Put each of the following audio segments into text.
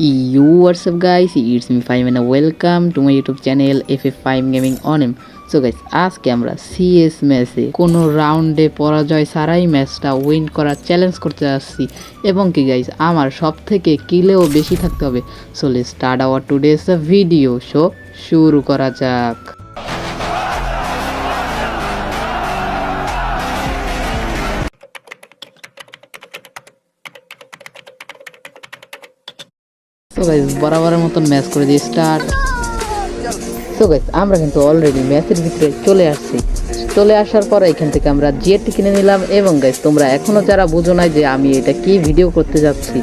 You what's up, guys? It's me, Fahim, and welcome to my YouTube channel FF5 Gaming on him so guys আজকে আমরা CS ম্যাচে কোনো রাউন্ডে পরাজয় ছাড়াই ম্যাচটা উইন করার চ্যালেঞ্জ করতে আসছি। এবং কি গাইস আমার সব থেকে কিলেও বেশি থাকতে হবে। সো লে start our today's video show শুরু করা যাক। সো গাইজ বরাবরের মতন ম্যাচ করে দিয়ে স্টার্ট সো গাইস আমরা কিন্তু অলরেডি ম্যাচের ভিতরে চলে আসছি। চলে আসার পর এখান থেকে আমরা জিএটি কিনে নিলাম এবং গাইস তোমরা এখনও যারা বুঝো নাই যে আমি এটা কি ভিডিও করতে যাচ্ছি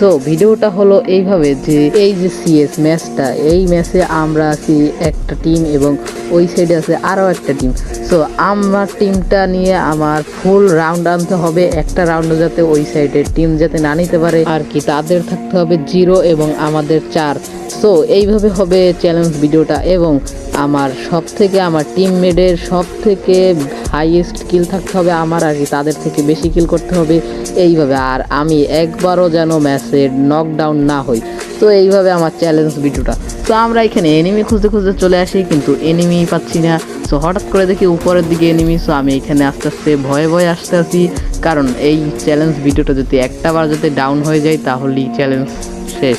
সো ভিডিওটা হলো এইভাবে যে এই যে সিএস ম্যাচটা এই ম্যাচে আমরা আছি একটা টিম এবং ওই সাইডে আছে আরও একটা টিম সো আমার টিমটা নিয়ে আমার ফুল রাউন্ড আনতে হবে, একটা রাউন্ডে যাতে ওই সাইডের টিম যাতে না নিতে পারে। আর কি, তাদের থাকতে হবে জিরো এবং আমাদের চার। সো এইভাবে হবে চ্যালেঞ্জ ভিডিওটা এবং আমার সব থেকে আমার টিমমেটের সব থেকে হাইয়েস্ট কিল থাকতে হবে আমার আর কি, তাদের থেকে বেশি কিল করতে হবে। এইভাবে আর আমি একবারও যেন ম্যাচে নকডাউন না হই। তো এইভাবে আমার চ্যালেঞ্জ ভিডিওটা। তো আমরা এখানে এনিমি খুঁজতে খুঁজতে চলে আসি, কিন্তু এনিমি পাচ্ছি না। সো হঠাৎ করে দেখি উপরের দিকে এনিমি সো আমি এখানে আস্তে আস্তে ভয়ে ভয়ে আসতে আসি কারণ এই চ্যালেঞ্জ ভিডিওটা যদি একটা বার যদি ডাউন হয়ে যায়, তাহলেই চ্যালেঞ্জ শেষ।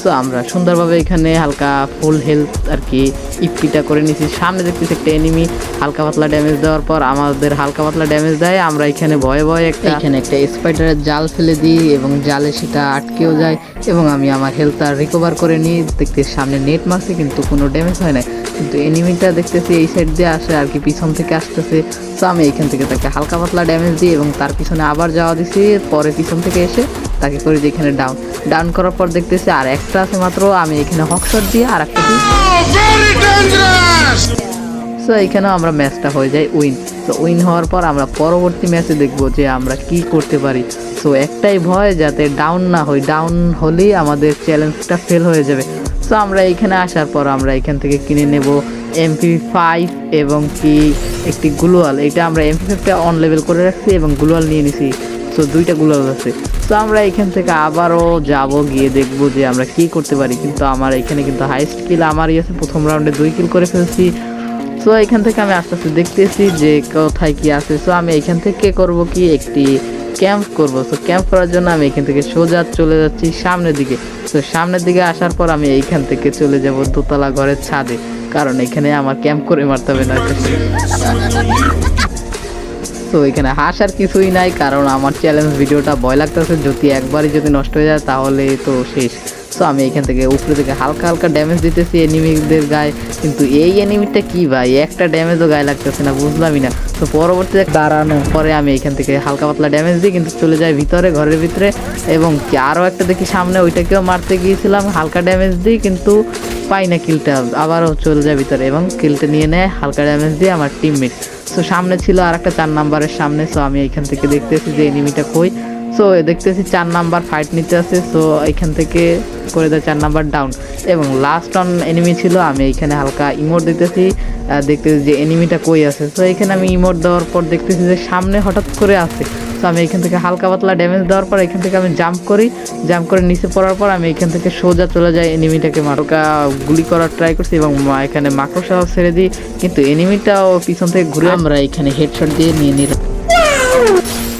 সো আমরা সুন্দরভাবে এখানে হালকা ফুল হেলথ আর কি ইপিটা করে নিয়েছি। সামনে দেখতেছি একটা এনিমি হালকা পাতলা ড্যামেজ দেওয়ার পর আমাদের হালকা পাতলা ড্যামেজ দেয়। আমরা এখানে ভয়ে ভয়ে একটা এখানে একটা স্পাইডারের জাল ফেলে দিই এবং জালে সেটা আটকেও যায় এবং আমি আমার হেলথ আর রিকভার করে নিই। দেখতে সামনে নেট মারছে কিন্তু কোনো ড্যামেজ হয় না কিন্তু এনিমিটা দেখতেছি এই সাইড দিয়ে আসে আর কি, পিছন থেকে আসতেছে। তো আমি এইখান থেকে তাকে হালকা পাতলা ড্যামেজ দিই এবং তার পিছনে আবার যাওয়া দিছি। পরে পিছন থেকে এসে তাকে করে দিই এখানে ডাউন ডাউন করার পর দেখতেছি আর একটা আছে মাত্র, আমি এখানে হকশট দিয়ে আর একটা সো এখানেও আমরা ম্যাচটা হয়ে যায় উইন তো উইন হওয়ার পর আমরা পরবর্তী ম্যাচে দেখব যে আমরা কি করতে পারি। সো একটাই ভয় যাতে ডাউন না হই ডাউন হলেই আমাদের চ্যালেঞ্জটা ফেল হয়ে যাবে। সো আমরা এখানে আসার পর আমরা এখান থেকে কিনে নেব এমপি ফাইভ এবং কি একটি গ্লোয়াল এটা আমরা এমপি ফাইভটা অন লেভেল করে রাখছি এবং গ্লোয়াল নিয়ে নিছি। সো দুইটা গ্লোয়াল আছে। তো আমরা এখান থেকে আবারও যাব, গিয়ে দেখব যে আমরা কি করতে পারি। কিন্তু আমার এখানে কিন্তু হাইস্ট কিল আমারই আছে, প্রথম রাউন্ডে দুই কিল করে ফেলছি। সো এখান থেকে আমি আস্তে আস্তে দেখতেছি যে কোথায় কি আছে। সো আমি এখান থেকে করব কি? একটি ক্যাম্প করব। সো ক্যাম্প করার জন্য আমি এখান থেকে সোজা চলে যাচ্ছি সামনের দিকে। তো সামনের দিকে আসার পর আমি এইখান থেকে চলে যাব দোতলা ঘরের ছাদে। কারণ এখানে আমার ক্যাম্প করে মারতে হবে না তো এখানে হাসার কিছুই নাই, কারণ আমার চ্যালেঞ্জ ভিডিওটা ভয় লাগতেছে, যদি একবারই যদি নষ্ট হয়ে যায় তাহলে তো শেষ। তো আমি এখান থেকে উপরে থেকে হালকা হালকা ড্যামেজ দিতেছি এনিমিদের গায়ে। কিন্তু এই এনিমিটা কি ভাই? একটা ড্যামেজও গায়ে লাগতেছে না বুঝলামই না। তো পরবর্তীতে দাঁড়ানো। পরে আমি এখান থেকে হালকা পাতলা ড্যামেজ দিই কিন্তু চলে যায় ভিতরে ঘরের ভিতরে। এবং কি আরও একটা দেখি সামনে ওইটাকেও মারতে গিয়েছিলাম হালকা ড্যামেজ দিই কিন্তু পাই না কিলটা আবারও চলে যায় ভিতরে এবং কিলটা নিয়ে নেয় হালকা ড্যামেজ দিয়ে আমার টিমমেট সো সামনে ছিল আর একটা চার নাম্বারের সামনে সো আমি এখান থেকে দেখতেছি যে এনিমিটা কই। সো দেখতেছি চার নাম্বার ফাইট নিতে আছে সো এখান থেকে করে দেয় চার নাম্বার ডাউন এবং লাস্ট অন এনিমি ছিল, আমি এখানে হালকা ইমোট দিতেছি দেখতেছি যে এনিমিটা কই আছে। সো এখানে আমি ইমোট দেওয়ার পর দেখতেছি যে সামনে হঠাৎ করে আছে। তো আমি এখান থেকে হালকা পাতলা ড্যামেজ দেওয়ার পর এখান থেকে আমি জাম্প করি। জাম্প করে নিচে পড়ার পর আমি এখান থেকে সোজা চলে যাই এনিমিটাকে মারকা, গুলি করার ট্রাই করছি এবং এখানে মাকড়সাও ছেড়ে দিই। কিন্তু এনিমিটাও পিছন থেকে ঘুরে আমরা এখানে হেডশট দিয়ে নিয়ে নিলাম।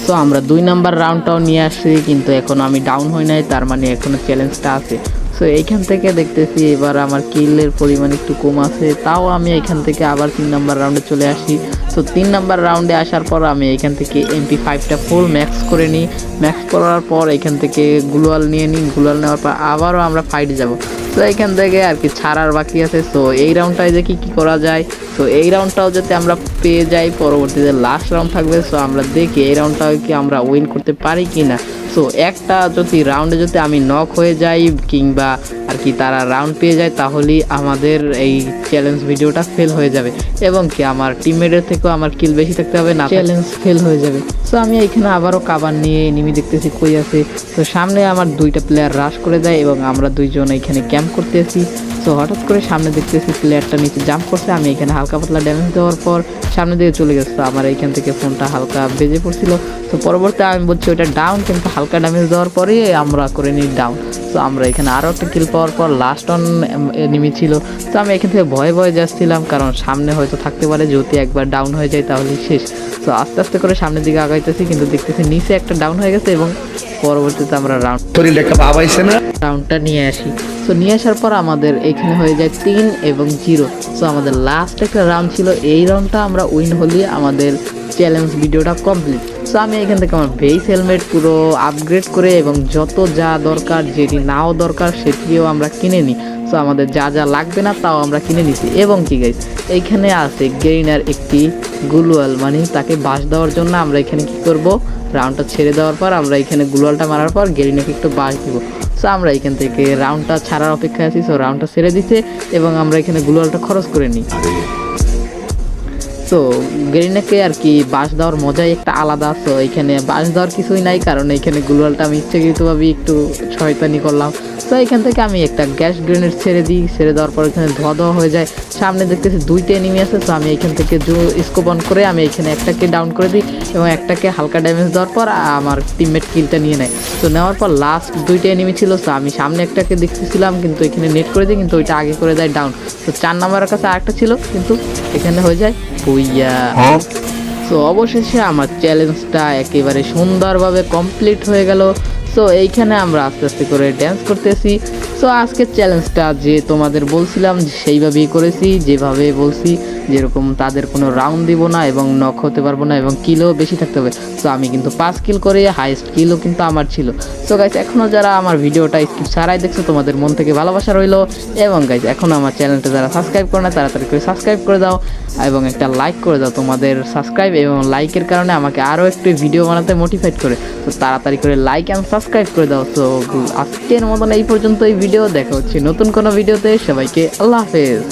সো আমরা দুই নাম্বার রাউন্ডটাও নিয়ে আসছি, কিন্তু এখন আমি ডাউন হই নাই, তার মানে এখনও চ্যালেঞ্জটা আছে। সো এইখান থেকে দেখতেছি এবার আমার কিলের পরিমাণ একটু কম আছে। তাও আমি এখান থেকে আবার তিন নাম্বার রাউন্ডে চলে আসি। তো তিন নাম্বার রাউন্ডে আসার পর আমি এখান থেকে এমপি ফাইভটা ফুল ম্যাক্স করে নিই। ম্যাক্স করার পর এখান থেকে গ্লোয়াল নিয়ে নিই। গ্লোয়াল নেওয়ার পর আবারও আমরা ফাইটে যাব। তো এখান থেকে আর কি ছাড়ার বাকি আছে। সো এই রাউন্ডটায় দেখি কি করা যায়? তো এই রাউন্ডটাও যাতে আমরা পেয়ে যাই, পরবর্তীতে লাস্ট রাউন্ড থাকবে। সো আমরা দেখি এই রাউন্ডটাও কি আমরা উইন করতে পারি কি না সো একটা যদি রাউন্ডে যদি আমি নক হয়ে যাই কিংবা আর কি তারা রাউন্ড পেয়ে যায়, তাহলেই আমাদের এই চ্যালেঞ্জ ভিডিওটা ফেল হয়ে যাবে। এবং কি আমার টিমমেটের থেকেও আমার কিল বেশি থাকতে হবে, না চ্যালেঞ্জ ফেল হয়ে যাবে। সো আমি এখানে আবারও কাবার নিয়ে এনিমি দেখতেছি, কই আছে? তো সামনে আমার দুইটা প্লেয়ার রাশ করে দেয় এবং আমরা দুইজন এখানে ক্যাম্প করতে আসি তো হঠাৎ করে সামনে দেখতেছি প্লেয়ারটা নিচে জাম্প করছে, আমি এখানে হালকা পাতলা ড্যামেজ দেওয়ার পর সামনে দিকে চলে গেছে। তো আমার এইখান থেকে ফোনটা হালকা বেজে পড়ছিল। তো পরবর্তী আমি বলছি ওটা ডাউন কিন্তু হালকা ড্যামেজ দেওয়ার পরে আমরা করে নিই ডাউন তো আমরা এখানে আরও একটা কিল পাওয়ার পর লাস্ট অন এনিমি ছিল তো আমি এখান থেকে ভয়ে ভয়ে যাচ্ছিলাম কারণ সামনে হয়তো থাকতে পারে যদি একবার ডাউন হয়ে যায় তাহলে শেষ। তো আস্তে আস্তে করে সামনের দিকে আগাইতেছি কিন্তু দেখতেছি নিচে একটা ডাউন হয়ে গেছে এবং পরবর্তীতে আমরা রাউন্ড শরীর একটা না? রাউন্ডটা নিয়ে আসি। সো নিয়ে আসার পর আমাদের এখানে হয়ে যায় তিন এবং জিরো সো আমাদের লাস্ট একটা রাউন্ড ছিল এই রাউন্ডটা আমরা উইন হলে আমাদের চ্যালেঞ্জ ভিডিওটা কমপ্লিট সো আমি এখান থেকে আমার বেস হেলমেট পুরো আপগ্রেড করে এবং যত যা দরকার, যেটি নাও দরকার, সেটিও আমরা কিনে নিই। সো আমাদের যা যা লাগবে না, তাও আমরা কিনে নিছি। এবং কি গাইস এইখানে আছে গেইনার একটি গুলওয়াল মানে তাকে বাস দেওয়ার জন্য আমরা এখানে কি করব? রাউন্ডটা ছেড়ে দেওয়ার পর আমরা এখানে গুলওয়ালটা মারার পর গেরিনাকে একটু বাস দিব। সো আমরা এখান থেকে রাউন্ডটা ছাড়ার অপেক্ষায় আছি। সো রাউন্ডটা ছেড়ে দিছে এবং আমরা এখানে গুলওয়ালটা খরচ করে নিই। তো গ্রেনেকে আর কি বাঁশ দেওয়ার মজাই একটা আলাদা সো এখানে বাঁশ দেওয়ার কিছুই নাই, কারণ এখানে গুলওয়ালটা আমি ইচ্ছাকৃতভাবে একটু শয়তানি করলাম। তো এখান থেকে আমি একটা গ্যাস গ্রেনেড ছেড়ে দিই, ছেড়ে দেওয়ার পর এখানে ধোয়া ধোয়া হয়ে যায়। সামনে দেখতেছি দুইটা এনিমি আছে, তো আমি এখান থেকে স্কোপ অন করে আমি এখানে একটাকে ডাউন করে দিই এবং একটাকে হালকা ড্যামেজ দেওয়ার পর আমার টিমমেট কিলটা নিয়ে নেয়। তো নেওয়ার পর লাস্ট দুইটা এনিমি ছিল, তো আমি সামনে একটাকে দেখতেছিলাম, কিন্তু এখানে নেট করে দিই, কিন্তু ওইটা আগে করে দেয় ডাউন তো চার নাম্বারের কাছে আরেকটা ছিল, কিন্তু এখানে হয়ে যায় বইয়া সো অবশেষে আমার চ্যালেঞ্জটা একেবারে সুন্দরভাবে কমপ্লিট হয়ে গেল। সো এইখানে আমরা আস্তে আস্তে করে ড্যান্স করতেছি। সো আজকের চ্যালেঞ্জটা যে তোমাদের বলছিলাম সেইভাবেই করেছি, যেভাবে বলছি যেরকম তাদের কোনো রাউন্ড দিব না এবং নক হতে পারব না এবং কিলও বেশি থাকতে হবে। সো আমি কিন্তু পাঁচ কিল করে হাইস্ট কিলও কিন্তু আমার ছিল। সো গাইজ এখনও যারা আমার ভিডিওটা স্কিপ ছাড়াই দেখছ, তোমাদের মন থেকে ভালোবাসা রইল। এবং গাইজ এখনও আমার চ্যানেলটা যারা সাবস্ক্রাইব করে না, তাড়াতাড়ি করে সাবস্ক্রাইব করে দাও। এবং একটা লাইক করে দাও তোমাদের সাবস্ক্রাইব এবং লাইকের কারণে আমাকে আরও একটু ভিডিও বানাতে মোটিভেট করে। তো তাড়াতাড়ি করে লাইক অ্যান্ড সাবস্ক্রাইব করে দাও। তো আজকের মতন এই পর্যন্ত এই ভিডিও দেখা হচ্ছে নতুন কোনো ভিডিওতে সবাইকে আল্লাহ হাফেজ।